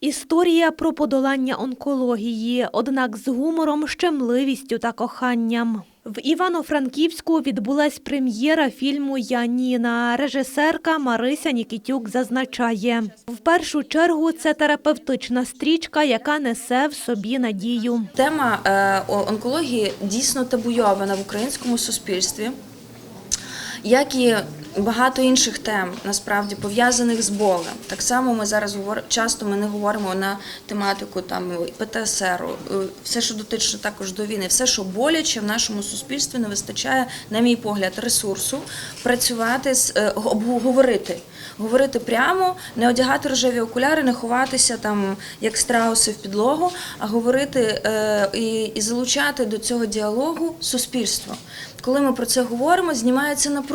Історія про подолання онкології, однак з гумором, щемливістю та коханням. В Івано-Франківську відбулась прем'єра фільму Яніна. Режисерка Марися Нікітюк зазначає: в першу чергу це терапевтична стрічка, яка несе в собі надію. Тема е, онкології дійсно табуйована в українському суспільстві, як і багато інших тем, насправді пов'язаних з болем. Так само ми зараз говоримо, часто ми не говоримо на тематику там ПТСР, е, все, що дотично також до війни, все, що боляче в нашому суспільстві, не вистачає, на мій погляд, ресурсу працювати з е, об- говорити. Прямо, не одягати рожеві окуляри, не ховатися там як страуси в підлогу, а говорити е, і залучати до цього діалогу суспільство. Коли ми про це говоримо, знімається напруга.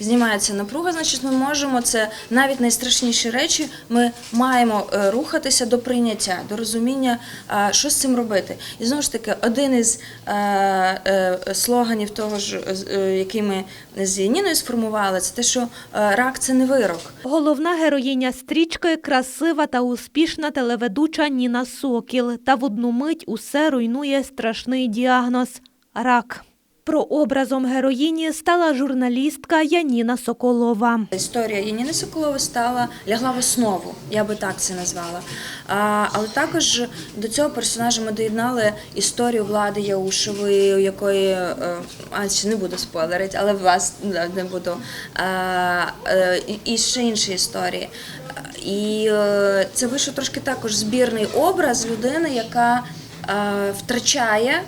Знімається напруга, значить, ми можемо це навіть найстрашніші речі. Ми маємо е, рухатися до прийняття, до розуміння, що з цим робити. І знову ж таки, один із е, е, слоганів того ж, який ми з Яніною сформували, це те, що рак це не вирок. Головна героїня стрічки красива та успішна телеведуча Ніна Сокіл. Та в одну мить усе руйнує страшний діагноз рак. Прообразом героїні стала журналістка Яніна Соколова. Історія Яніни Соколови стала лягла в основу, я би так це назвала. А, але також до цього персонажа ми доєднали історію влади Яушевої, якої е, а ще не буду спойлерити, але вас не буду. А, е, і- ще інші історії. І е, це вийшов трошки також збірний образ людини, яка втрачає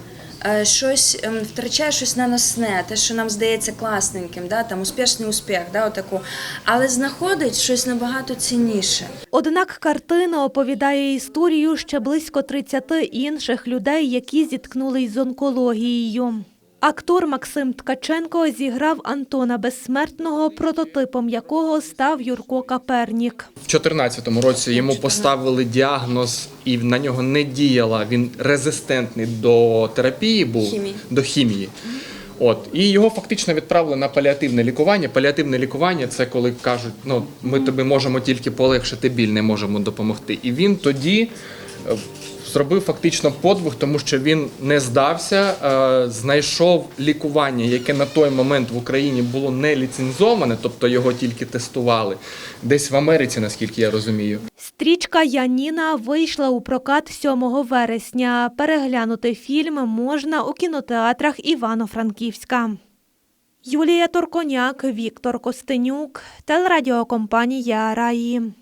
щось ем, втрачає щось наносне, те, що нам здається класненьким, да, там успішний успіх, да, отаку, але знаходить щось набагато цінніше. Однак картина оповідає історію ще близько 30 інших людей, які зіткнулись з онкологією. Актор Максим Ткаченко зіграв Антона Безсмертного, прототипом якого став Юрко Капернік. В 2014 році йому поставили діагноз, і на нього не діяла. Він резистентний до терапії був Хімії. до хімії. От і його фактично відправили на паліативне лікування. Паліативне лікування це коли кажуть, ну ми тобі можемо тільки полегшити біль, не можемо допомогти. І він тоді е, зробив фактично подвиг, тому що він не здався, е, знайшов лікування, яке на той момент в Україні було не ліцензоване, тобто його тільки тестували. Десь в Америці, наскільки я розумію. Стрічка Яніна вийшла у прокат 7 вересня. Переглянути фільм можна у кінотеатрах Івано-Франківська. Юлія Торконяк, Віктор Костенюк, телерадіокомпанія Раї.